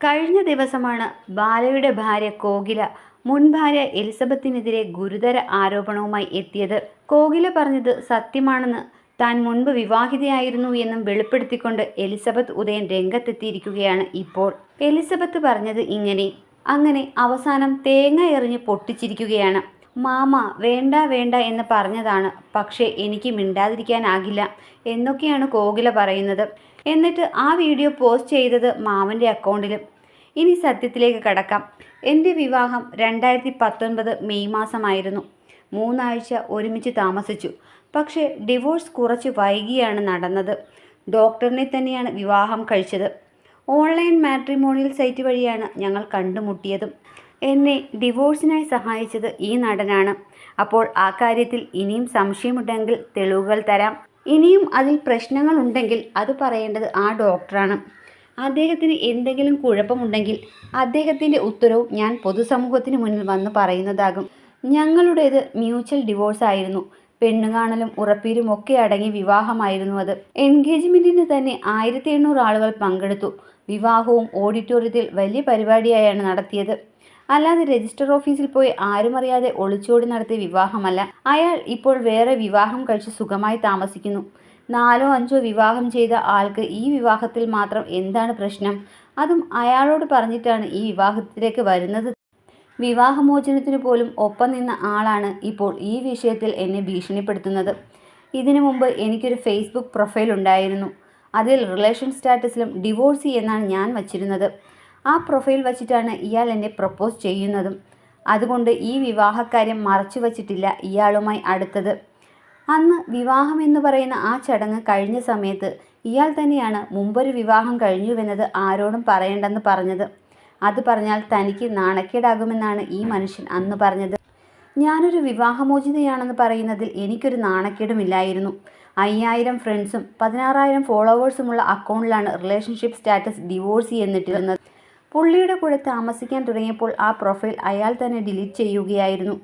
കഴിഞ്ഞ ദിവസമാണ് ബാലയുടെ ഭാര്യ കോകില മുൻ ഭാര്യ എലിസബത്തിനെതിരെ ഗുരുതര ആരോപണവുമായി എത്തിയത്. കോകില പറഞ്ഞത് സത്യമാണെന്ന് താൻ മുൻപ് വിവാഹിതയായിരുന്നു എന്നും വെളിപ്പെടുത്തിക്കൊണ്ട് എലിസബത്ത് ഉദയൻ രംഗത്തെത്തിയിരിക്കുകയാണ് ഇപ്പോൾ. എലിസബത്ത് പറഞ്ഞത് ഇങ്ങനെ അങ്ങനെ അവസാനം തേങ്ങ എറിഞ്ഞ് പൊട്ടിച്ചിരിക്കുകയാണ്. മാമ വേണ്ട വേണ്ട എന്ന് പറഞ്ഞതാണ്. പക്ഷേ എനിക്ക് മിണ്ടാതിരിക്കാനാകില്ല. എന്നൊക്കെയാണ് കോകില പറയുന്നത്. എന്നിട്ട് ആ വീഡിയോ പോസ്റ്റ് ചെയ്തത് മാമന്റെ അക്കൗണ്ടിലും. ഇനി സത്യത്തിലേക്ക് കടക്കാം. എന്റെ വിവാഹം രണ്ടായിരത്തി പത്തൊൻപത് മെയ് മാസമായിരുന്നു. മൂന്നാഴ്ച ഒരുമിച്ച് താമസിച്ചു. പക്ഷേ ഡിവോഴ്സ് കുറച്ച് വൈകിയാണ് നടന്നത്. ഡോക്ടറിനെ തന്നെയാണ് വിവാഹം കഴിച്ചത്. ഓൺലൈൻ മാട്രിമോണിയൽ സൈറ്റ് വഴിയാണ് ഞങ്ങൾ കണ്ടുമുട്ടിയതും. എന്നെ ഡിവോഴ്സിനായി സഹായിച്ചത് ഈ നടനാണ്. അപ്പോൾ ആ കാര്യത്തിൽ ഇനിയും സംശയമുണ്ടെങ്കിൽ തെളിവുകൾ തരാം. ഇനിയും അതിൽ പ്രശ്നങ്ങളുണ്ടെങ്കിൽ അത് പറയേണ്ടത് ആ ഡോക്ടറാണ്. അദ്ദേഹത്തിന് എന്തെങ്കിലും കുഴപ്പമുണ്ടെങ്കിൽ അദ്ദേഹത്തിന്റെ ഉത്തരവും ഞാൻ പൊതുസമൂഹത്തിന് മുന്നിൽ വന്ന് പറയുന്നതാകും. ഞങ്ങളുടേത് മ്യൂച്വൽ ഡിവോഴ്സ് ആയിരുന്നു. പെണ്ണുകാണലും ഉറപ്പീരും ഒക്കെ അടങ്ങി വിവാഹമായിരുന്നു അത്. എൻഗേജ്മെന്റിന് തന്നെ ആയിരത്തി എണ്ണൂറ് ആളുകൾ പങ്കെടുത്തു. വിവാഹവും ഓഡിറ്റോറിയത്തിൽ വലിയ പരിപാടിയായാണ് നടത്തിയത്. അല്ലാതെ രജിസ്റ്റർ ഓഫീസിൽ പോയി ആരും അറിയാതെ ഒളിച്ചോടി നടത്തിയ വിവാഹമല്ല. അയാൾ ഇപ്പോൾ വേറെ വിവാഹം കഴിച്ച് സുഖമായി താമസിക്കുന്നു. നാലോ അഞ്ചോ വിവാഹം ചെയ്ത ആൾക്ക് ഈ വിവാഹത്തിൽ മാത്രം എന്താണ് പ്രശ്നം? അതും അയാളോട് പറഞ്ഞിട്ടാണ് ഈ വിവാഹത്തിലേക്ക് വരുന്നത്. വിവാഹമോചനത്തിന് പോലും ഒപ്പം നിന്ന ആളാണ് ഇപ്പോൾ ഈ വിഷയത്തിൽ എന്നെ ഭീഷണിപ്പെടുത്തുന്നത്. ഇതിനു മുമ്പ് എനിക്കൊരു ഫേസ്ബുക്ക് പ്രൊഫൈൽ ഉണ്ടായിരുന്നു. അതിൽ റിലേഷൻ സ്റ്റാറ്റസിലും ഡിവോഴ്സി എന്നാണ് ഞാൻ വച്ചിരുന്നത്. ആ പ്രൊഫൈൽ വച്ചിട്ടാണ് ഇയാൾ എന്നെ പ്രപ്പോസ് ചെയ്യുന്നതും. അതുകൊണ്ട് ഈ വിവാഹക്കാര്യം മറച്ചു വച്ചിട്ടില്ല ഇയാളുമായി അടുത്തത്. അന്ന് വിവാഹം എന്ന് പറയുന്ന ആ ചടങ്ങ് കഴിഞ്ഞ സമയത്ത് ഇയാൾ തന്നെയാണ് മുമ്പൊരു വിവാഹം കഴിഞ്ഞുവെന്നത് ആരോടും പറയണ്ടെന്ന് പറഞ്ഞത്. അത് പറഞ്ഞാൽ തനിക്ക് നാണക്കേടാകുമെന്നാണ് ഈ മനുഷ്യൻ അന്ന് പറഞ്ഞത്. ഞാനൊരു വിവാഹമോചിതയാണെന്ന് പറയുന്നതിൽ എനിക്കൊരു നാണക്കേടുമില്ലായിരുന്നു. അയ്യായിരം ഫ്രണ്ട്സും പതിനാറായിരം ഫോളോവേഴ്സുമുള്ള അക്കൗണ്ടിലാണ് റിലേഷൻഷിപ്പ് സ്റ്റാറ്റസ് ഡിവോഴ്സി എന്നിട്ടിരുന്നത്. പുള്ളിയുടെ കൂടെ താമസിക്കാൻ തുടങ്ങിയപ്പോൾ ആ പ്രൊഫൈൽ അയാൾ തന്നെ ഡിലീറ്റ് ചെയ്യുകയായിരുന്നു.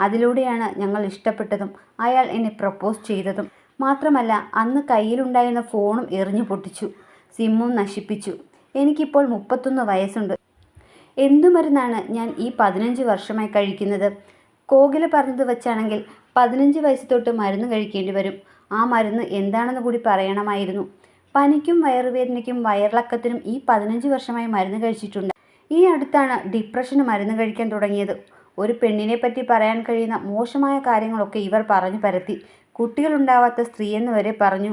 അതിലൂടെയാണ് ഞങ്ങൾ ഇഷ്ടപ്പെട്ടതും അയാൾ എന്നെ പ്രപ്പോസ് ചെയ്തതും. മാത്രമല്ല അന്ന് കയ്യിലുണ്ടായിരുന്ന ഫോണും എറിഞ്ഞു പൊട്ടിച്ചു. സിമ്മും നശിപ്പിച്ചു. എനിക്കിപ്പോൾ മുപ്പത്തൊന്ന് വയസ്സുണ്ട്. എന്തു മരുന്നാണ് ഞാൻ ഈ പതിനഞ്ച് വർഷമായി കഴിക്കുന്നത്? കോകില പറഞ്ഞത് വെച്ചാണെങ്കിൽ പതിനഞ്ച് വയസ്സ് തൊട്ട് മരുന്ന് കഴിക്കേണ്ടി വരും. ആ മരുന്ന് എന്താണെന്ന് കൂടി പറയണമായിരുന്നു. പനിക്കും വയറുവേദനയ്ക്കും വയറിളക്കത്തിനും ഈ പതിനഞ്ച് വർഷമായി മരുന്ന് കഴിച്ചിട്ടുണ്ട്. ഈ അടുത്താണ് ഡിപ്രഷന് മരുന്ന് കഴിക്കാൻ തുടങ്ങിയത്. ഒരു പെണ്ണിനെ പറ്റി പറയാൻ കഴിയുന്ന മോശമായ കാര്യങ്ങളൊക്കെ ഇവർ പറഞ്ഞു പരത്തി. കുട്ടികളുണ്ടാവാത്ത സ്ത്രീയെന്ന് വരെ പറഞ്ഞു.